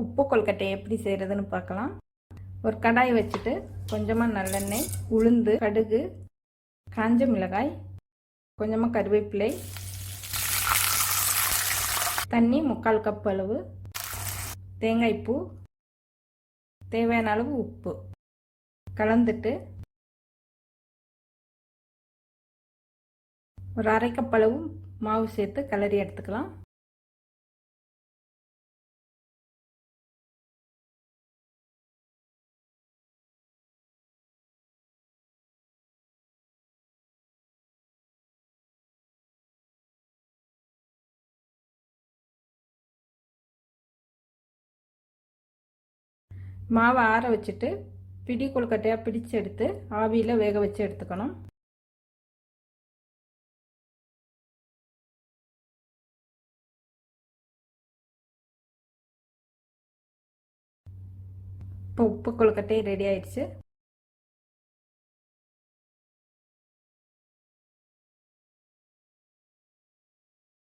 உப்பு கொழுக்கட்டை எப்படி செய்கிறதுன்னு பார்க்கலாம். ஒரு கடாய் வச்சுட்டு கொஞ்சமாக நல்லெண்ணெய் உளுந்து கடுகு காஞ்ச மிளகாய் கொஞ்சமாக கருவேப்பிலை தண்ணி முக்கால் கப் அளவு தேங்காய் பூ தேவையான அளவு உப்பு. கலந்துட்டு ஒரு அரை கப் அளவு மாவு சேர்த்து கிளறி எடுத்துக்கலாம். மாவை ஆற வச்சுட்டு பிடி கொழுக்கட்டையாக பிடிச்சு எடுத்து ஆவியில் வேக வச்சு எடுத்துக்கணும். இப்போ உப்பு கொழுக்கட்டை ரெடி ஆயிடுச்சு.